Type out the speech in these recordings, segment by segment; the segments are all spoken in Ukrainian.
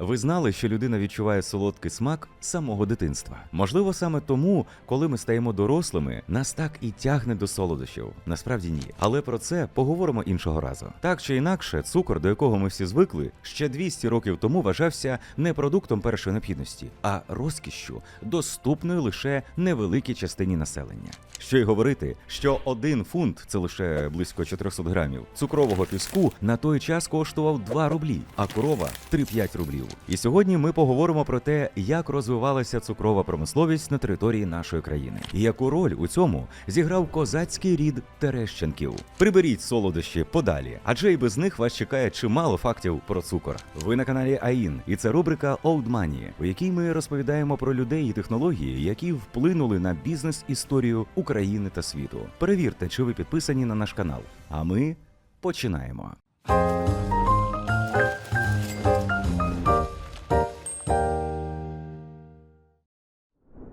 Ви знали, що людина відчуває солодкий смак самого дитинства. Можливо, саме тому, коли ми стаємо дорослими, нас так і тягне до солодощів. Насправді ні. Але про це поговоримо іншого разу. Так чи інакше, цукор, до якого ми всі звикли, ще 200 років тому вважався не продуктом першої необхідності, а розкішшю, доступною лише невеликій частині населення. Що й говорити, що один фунт це лише близько 400 грамів цукрового піску на той час коштував 2 рублі, а корова 3-5 рублів. І сьогодні ми поговоримо про те, як розвивалася цукрова промисловість на території нашої країни, і яку роль у цьому зіграв козацький рід Терещенків. Приберіть солодощі подалі, адже і без них вас чекає чимало фактів про цукор. Ви на каналі АІН, і це рубрика Old Money, у якій ми розповідаємо про людей і технології, які вплинули на бізнес-історію України та світу. Перевірте, чи ви підписані на наш канал. А ми починаємо.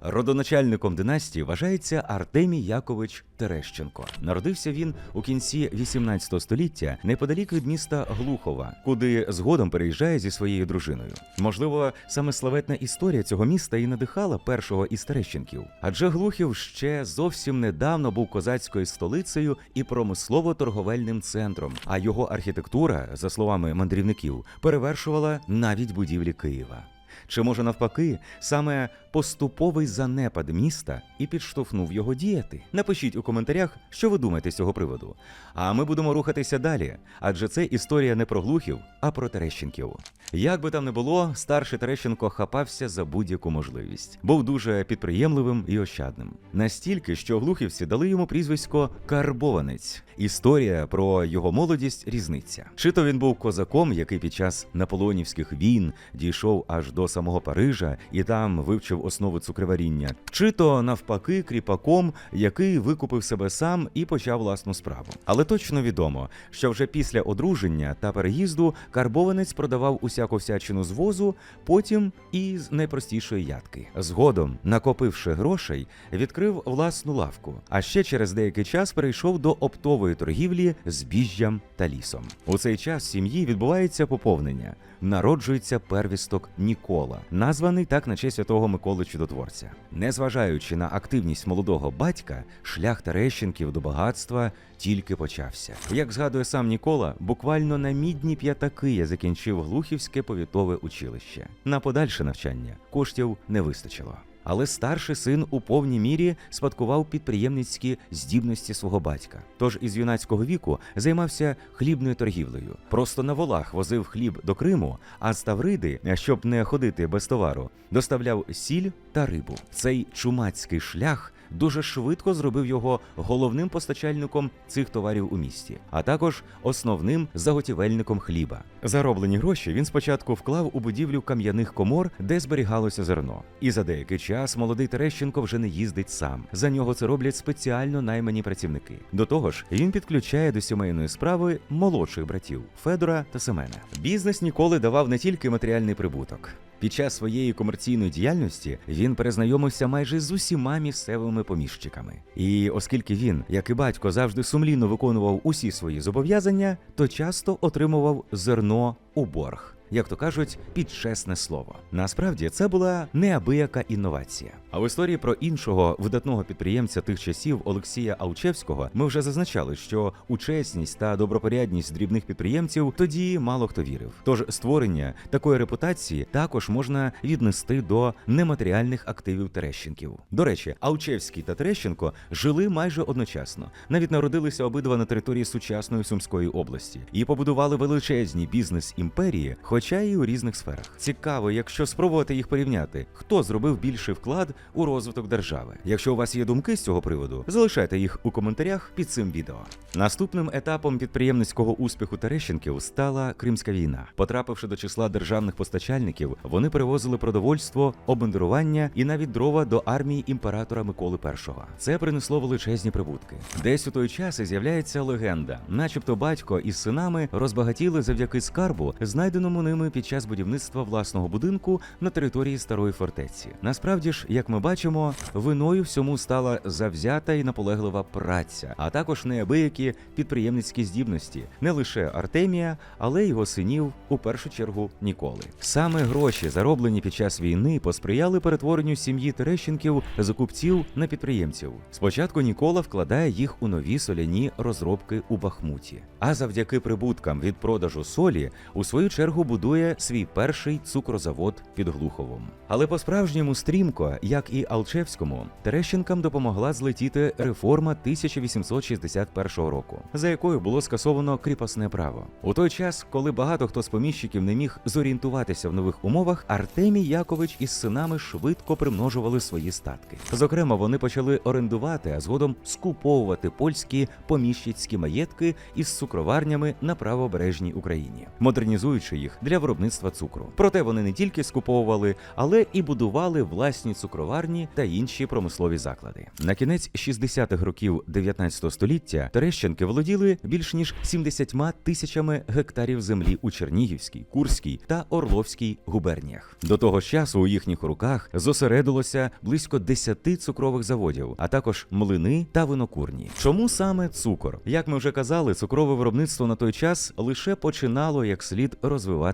Родоначальником династії вважається Артемій Якович Терещенко. Народився він у кінці 18 століття неподалік від міста Глухова, куди згодом переїжджає зі своєю дружиною. Можливо, саме славетна історія цього міста і надихала першого із Терещенків, адже Глухів ще зовсім недавно був козацькою столицею і промислово-торговельним центром. А його архітектура, за словами мандрівників, перевершувала навіть будівлі Києва. Чи може навпаки, саме поступовий занепад міста і підштовхнув його діяти? Напишіть у коментарях, що ви думаєте з цього приводу. А ми будемо рухатися далі, адже це історія не про глухів, а про Терещенків. Як би там не було, старший Терещенко хапався за будь-яку можливість. Був дуже підприємливим і ощадним. Настільки, що глухівці дали йому прізвисько Карбованець. Історія про його молодість різниця. Чи то він був козаком, який під час наполеонівських війн дійшов аж до самого Парижа і там вивчив основи цукроваріння, чи то навпаки кріпаком, який викупив себе сам і почав власну справу. Але точно відомо, що вже після одруження та переїзду карбованець продавав усяку всячину з возу, потім і з найпростішої ядки. Згодом, накопивши грошей, відкрив власну лавку. А ще через деякий час перейшов до оптової торгівлі збіжжям та лісом. У цей час сім'ї відбувається поповнення. Народжується первісток Нікола, названий так на честь святого Миколи Чудотворця. Незважаючи на активність молодого батька, шлях Терещенків до багатства тільки почався. Як згадує сам Нікола, буквально на мідні п'ятаки я закінчив Глухівське повітове училище. На подальше навчання коштів не вистачило. Але старший син у повній мірі спадкував підприємницькі здібності свого батька. Тож із юнацького віку займався хлібною торгівлею. Просто на волах возив хліб до Криму, а з Тавриди, щоб не ходити без товару, доставляв сіль та рибу. Цей чумацький шлях дуже швидко зробив його головним постачальником цих товарів у місті, а також основним заготівельником хліба. Зароблені гроші він спочатку вклав у будівлю кам'яних комор, де зберігалося зерно. І за деякий час молодий Терещенко вже не їздить сам. За нього це роблять спеціально наймані працівники. До того ж, він підключає до сімейної справи молодших братів Федора та Семена. Бізнес ніколи давав не тільки матеріальний прибуток. Під час своєї комерційної діяльності він перезнайомився майже з усіма місцевими поміщиками. І оскільки він, як і батько, завжди сумлінно виконував усі свої зобов'язання, то часто отримував зерно у борг. Як то кажуть, під чесне слово. Насправді це була неабияка інновація. А в історії про іншого видатного підприємця тих часів Олексія Алчевського ми вже зазначали, що у чесність та добропорядність дрібних підприємців тоді мало хто вірив. Тож створення такої репутації також можна віднести до нематеріальних активів Терещенків. До речі, Алчевський та Терещенко жили майже одночасно, навіть народилися обидва на території сучасної Сумської області і побудували величезні бізнес імперії, хоча і у різних сферах. Цікаво, якщо спробувати їх порівняти, хто зробив більший вклад у розвиток держави. Якщо у вас є думки з цього приводу, залишайте їх у коментарях під цим відео. Наступним етапом підприємницького успіху Терещенків стала Кримська війна. Потрапивши до числа державних постачальників, вони перевозили продовольство, обмундирування і навіть дрова до армії імператора Миколи І. Це принесло величезні прибутки. Десь у той час і з'являється легенда, начебто батько із синами розбагатіли завдяки скарбу, знайденому ними під час будівництва власного будинку на території старої фортеці. Насправді ж, як ми бачимо, виною всьому стала завзята і наполеглива праця, а також неабиякі підприємницькі здібності не лише Артемія, але й його синів у першу чергу Ніколи. Саме гроші, зароблені під час війни, посприяли перетворенню сім'ї Терещенків з купців на підприємців. Спочатку Нікола вкладає їх у нові соляні розробки у Бахмуті. А завдяки прибуткам від продажу солі, у свою чергу будує свій перший цукрозавод під Глуховом. Але по-справжньому стрімко, як і Алчевському, Терещенкам допомогла злетіти реформа 1861 року, за якою було скасовано кріпосне право. У той час, коли багато хто з поміщиків не міг зорієнтуватися в нових умовах, Артемій Якович із синами швидко примножували свої статки. Зокрема, вони почали орендувати, а згодом скуповувати польські поміщицькі маєтки із цукроварнями на правобережній Україні, модернізуючи їх для виробництва цукру. Проте вони не тільки скуповували, але і будували власні цукроварні та інші промислові заклади. На кінець 60-х років 19 століття Терещенки володіли більш ніж 70 тисячами гектарів землі у Чернігівській, Курській та Орловській губерніях. До того часу у їхніх руках зосередилося близько 10 цукрових заводів, а також млини та винокурні. Чому саме цукор? Як ми вже казали, цукрове виробництво на той час лише починало як слід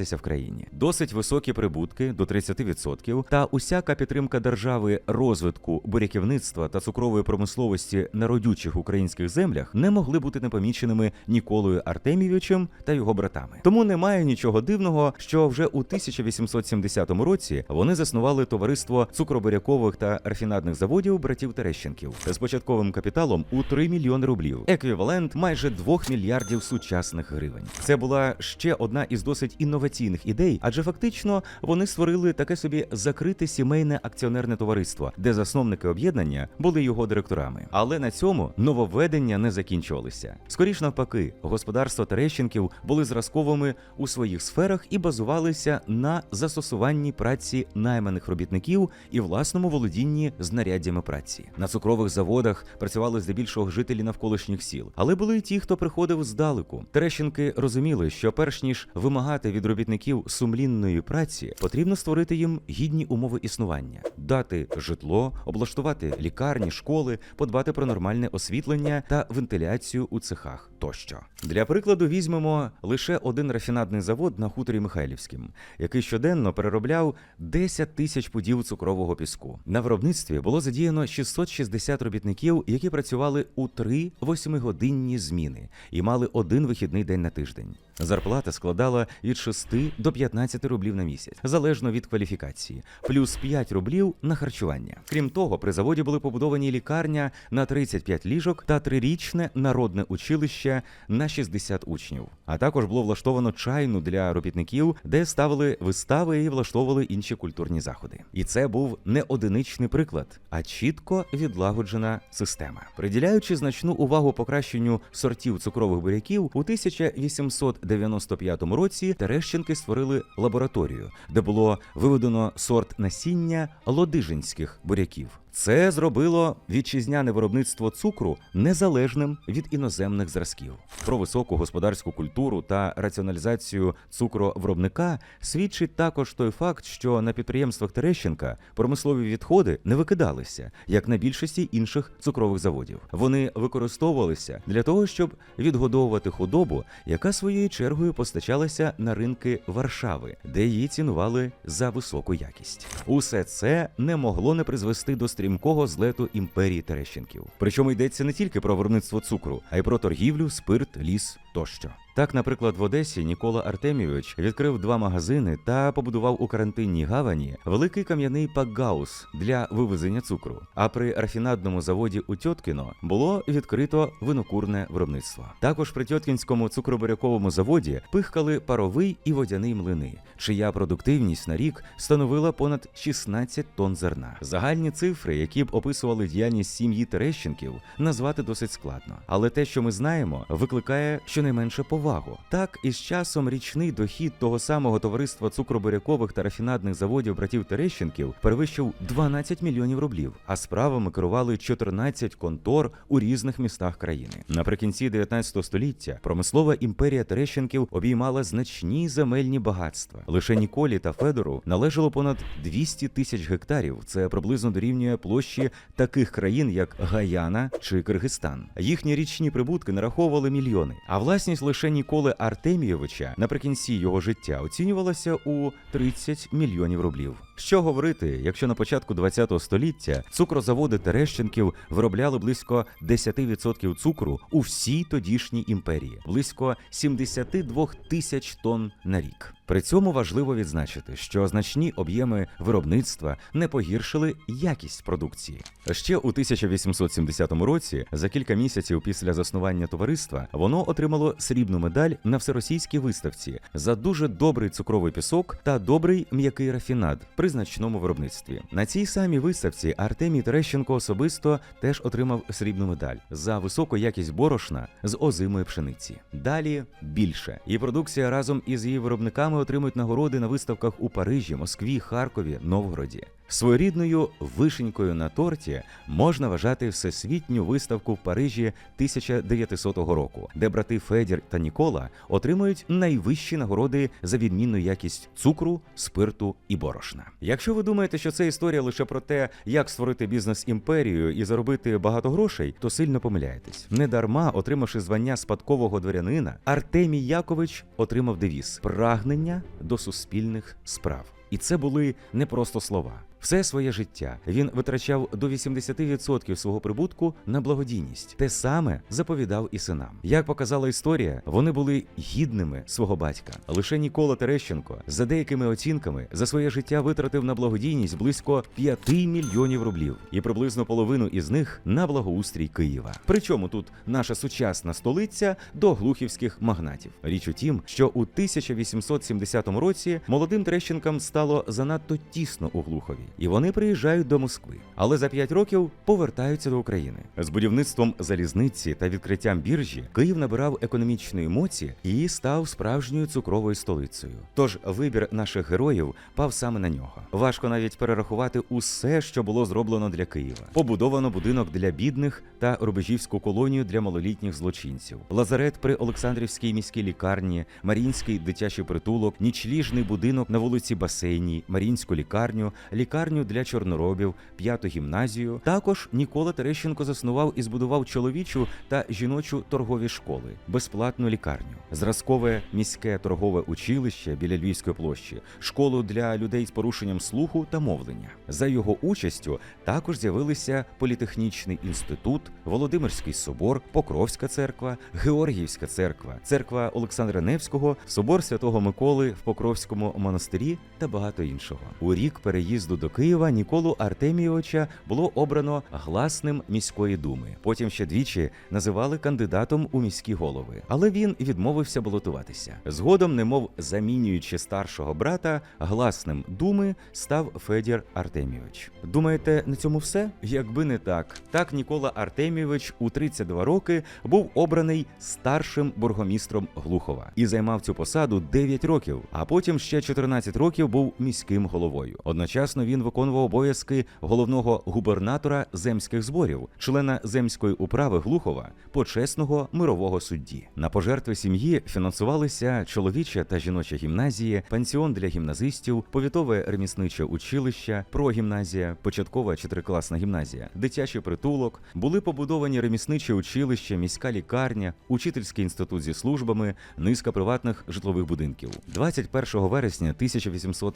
розвиватися в країні. Досить високі прибутки до 30% та усяка підтримка держави розвитку буряківництва та цукрової промисловості на родючих українських землях не могли бути непоміченими Ніколою Артемійовичем та його братами. Тому немає нічого дивного, що вже у 1870 році вони заснували товариство цукробурякових та рафінадних заводів братів Терещенків з початковим капіталом у 3 мільйони рублів, еквівалент майже 2 мільярдів сучасних гривень. Це була ще одна із досить інноваційних ідей, адже фактично вони створили таке собі закрите сімейне акціонерне товариство, де засновники об'єднання були його директорами. Але на цьому нововведення не закінчувалися. Скоріш навпаки, господарства Терещенків були зразковими у своїх сферах і базувалися на застосуванні праці найманих робітників і власному володінні знаряддями праці. На цукрових заводах працювали здебільшого жителі навколишніх сіл, але були й ті, хто приходив здалеку. Терещенки розуміли, що перш ніж вимагати від робітників сумлінної праці, потрібно створити їм гідні умови існування, дати житло, облаштувати лікарні, школи, подбати про нормальне освітлення та вентиляцію у цехах тощо. Для прикладу візьмемо лише один рафінадний завод на хуторі Михайлівським, який щоденно переробляв 10 тисяч пудів цукрового піску. На виробництві було задіяно 660 робітників, які працювали у три восьмигодинні зміни і мали один вихідний день на тиждень. Зарплата складала від 6 до 15 рублів на місяць, залежно від кваліфікації, плюс 5 рублів на харчування. Крім того, при заводі були побудовані лікарня на 35 ліжок та трирічне народне училище на 60 учнів. А також було влаштовано чайну для робітників, де ставили вистави і влаштовували інші культурні заходи. І це був не одиничний приклад, а чітко відлагоджена система. Приділяючи значну увагу покращенню сортів цукрових буряків, у 1895 році Терещенки створили лабораторію, де було виведено сорт насіння лодижинських буряків. Це зробило вітчизняне виробництво цукру незалежним від іноземних зразків. Про високу господарську культуру та раціоналізацію цукровиробника свідчить також той факт, що на підприємствах Терещенка промислові відходи не викидалися, як на більшості інших цукрових заводів. Вони використовувалися для того, щоб відгодовувати худобу, яка своєю чергою постачалася на ринки Варшави, де її цінували за високу якість. Усе це не могло не призвести до стрімкого злету імперії Терещенків. Причому йдеться не тільки про виробництво цукру, а й про торгівлю, спирт, ліс тощо. Так, наприклад, в Одесі Нікола Артемійович відкрив два магазини та побудував у карантинній гавані великий кам'яний пакгаус для вивезення цукру. А при рафінадному заводі у Тьоткіно було відкрито винокурне виробництво. Також при Тьоткінському цукробуряковому заводі пихкали паровий і водяний млини, чия продуктивність на рік становила понад 16 тонн зерна. Загальні цифри, які б описували діяльність сім'ї Терещенків, назвати досить складно. Але те, що ми знаємо, викликає щонайменше повагу перевагу. Так, із часом річний дохід того самого товариства цукробирякових та рафінадних заводів братів Терещенків перевищив 12 мільйонів рублів, а справами керували 14 контор у різних містах країни. Наприкінці 19 століття промислова імперія Терещенків обіймала значні земельні багатства. Лише Ніколі та Федору належало понад 200 тисяч гектарів. Це приблизно дорівнює площі таких країн, як Гаяна чи Киргизстан. Їхні річні прибутки нараховували мільйони. А власність лише Ніколи Артемійовича наприкінці його життя оцінювалася у 30 мільйонів рублів. Що говорити, якщо на початку 20 століття цукрозаводи Терещенків виробляли близько 10% цукру у всій тодішній імперії, близько 72 тисяч тонн на рік. При цьому важливо відзначити, що значні об'єми виробництва не погіршили якість продукції. Ще у 1870 році, за кілька місяців після заснування товариства, воно отримало срібну медаль на всеросійській виставці за дуже добрий цукровий пісок та добрий м'який рафінад при значному виробництві. На цій самій виставці Артемій Терещенко особисто теж отримав срібну медаль за високу якість борошна з озимої пшениці. Далі більше. І продукція разом із її виробниками отримують нагороди на виставках у Парижі, Москві, Харкові, Новгороді. Своєрідною вишенькою на торті можна вважати всесвітню виставку в Парижі 1900 року, де брати Федір та Нікола отримують найвищі нагороди за відмінну якість цукру, спирту і борошна. Якщо ви думаєте, що це історія лише про те, як створити бізнес імперію і заробити багато грошей, то сильно помиляєтесь. Недарма, отримавши звання спадкового дворянина, Артемій Якович отримав девіз прагнення до суспільних справ. І це були не просто слова. Все своє життя він витрачав до 80% свого прибутку на благодійність. Те саме заповідав і синам. Як показала історія, вони були гідними свого батька. Лише Нікола Терещенко, за деякими оцінками, за своє життя витратив на благодійність близько 5 мільйонів рублів, і приблизно половину із них на благоустрій Києва. Причому тут наша сучасна столиця до глухівських магнатів. Річ у тім, що у 1870 році молодим Терещенкам стало занадто тісно у Глухові і вони приїжджають до Москви, але за п'ять років повертаються до України. З будівництвом залізниці та відкриттям біржі Київ набирав економічної моці і став справжньою цукровою столицею. Тож вибір наших героїв пав саме на нього. Важко навіть перерахувати усе, що було зроблено для Києва. Побудовано будинок для бідних та рубежівську колонію для малолітніх злочинців, лазарет при Олександрівській міській лікарні, Марінський дитячий притулок, нічліжний будинок на вулиці Басейній, Марінську лікарню, лікарню для чорноробів, п'яту гімназію. Також Нікола Терещенко заснував і збудував чоловічу та жіночу торгові школи, безплатну лікарню, зразкове міське торгове училище біля Львівської площі, школу для людей з порушенням слуху та мовлення. За його участю також з'явилися політехнічний інститут, Володимирський собор, Покровська церква, Георгіївська церква, церква Олександра Невського, собор Святого Миколи в Покровському монастирі та багато іншого. У рік переїзду до Києва Ніколу Артемійовича було обрано гласним міської думи. Потім ще двічі називали кандидатом у міські голови, але він відмовився балотуватися. Згодом, немов замінюючи старшого брата, гласним думи став Федір Артемійович. Думаєте, на цьому все? Якби не так, так Нікола Артемійович у 32 роки був обраний старшим бургомістром Глухова і займав цю посаду 9 років, а потім ще 14 років був міським головою. Одночасно він виконував обов'язки головного губернатора земських зборів, члена земської управи Глухова, почесного мирового судді. На пожертви сім'ї фінансувалися чоловіча та жіноча гімназії, пансіон для гімназистів, повітове ремісниче училище, прогімназія, початкова чотирикласна гімназія, дитячий притулок. Були побудовані ремісниче училище, міська лікарня, учительський інститут зі службами, низка приватних житлових будинків. 21 вересня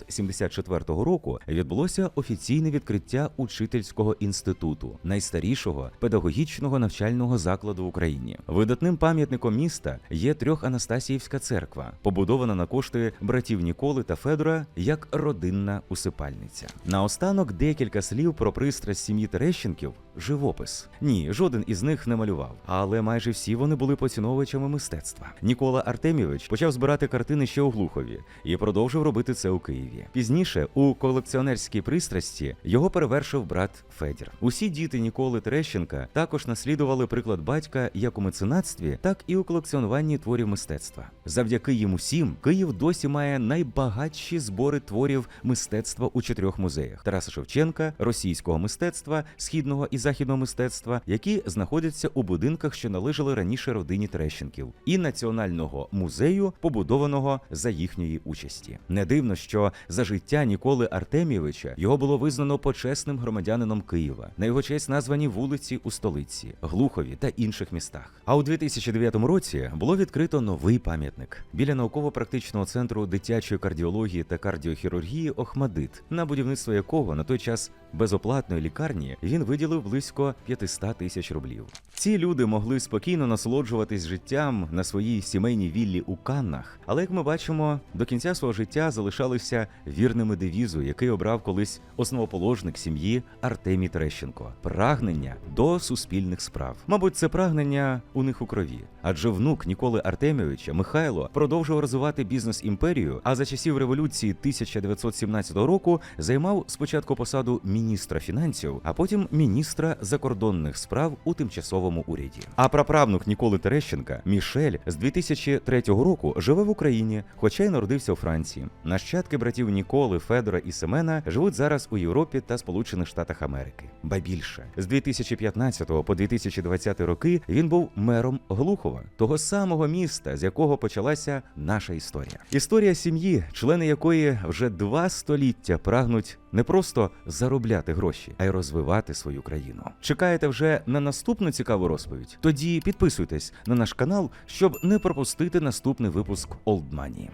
1874 року відбулося офіційне відкриття учительського інституту, найстарішого педагогічного навчального закладу в Україні. Видатним пам'ятником міста є трьох Анастасіївська церква, побудована на кошти братів Ніколи та Федора як родинна усипальниця. Наостанок декілька слів про пристрасть сім'ї Терещенків живопис. Ні, жоден із них не малював, але майже всі вони були поціновувачами мистецтва. Нікола Артемійович почав збирати картини ще у Глухові і продовжив робити це у Києві. Пізніше у колекціонерській пристрасті його перевершив брат Федір. Усі діти Ніколи Терещенка також наслідували приклад батька як у меценатстві, так і у колекціонуванні творів мистецтва. Завдяки їм усім Київ досі має найбагатші збори творів мистецтва у чотирьох музеях: Тараса Шевченка, російського мистецтва, східного і західного мистецтва, які знаходяться у будинках, що належали раніше родині Терещенків, і національного музею, побудованого за їхньої участі. Не дивно, що за життя Ніколи Артемійовича його було визнано почесним громадянином Києва. На його честь названі вулиці у столиці, Глухові та інших містах. А у 2009 році було відкрито новий пам'ятник біля науково-практичного центру дитячої кардіології та кардіохірургії Охмадит, на будівництво якого на той час безоплатної лікарні він виділив близько 500 тисяч рублів. Ці люди могли спокійно насолоджуватись життям на своїй сімейній віллі у Каннах, але як ми бачимо, до кінця свого життя залишалися вірними девізу, який обрав колись основоположник сім'ї Артемій Терещенко прагнення до суспільних справ. Мабуть, це прагнення у них у крові, адже внук Ніколи Артемійовича Михайло продовжував розвивати бізнес імперію. А за часів революції 1917 року займав спочатку посаду міністра фінансів, а потім міністра закордонних справ у тимчасовому уряді. А праправнук Ніколи Терещенка Мішель з 2003 року живе в Україні, хоча й народився у Франції. Нащадки братів Ніколи, Федора і Семена живуть зараз у Європі та Сполучених Штатах Америки. Ба більше з 2015 по 2020 роки він був мером Глухова, того самого міста, з якого почалася наша історія. Історія сім'ї, члени якої вже два століття прагнуть не просто заробляти гроші, а й розвивати свою країну. Чекаєте вже на наступну цікаву розповідь? Тоді підписуйтесь на наш канал, щоб не пропустити наступний випуск Old Money.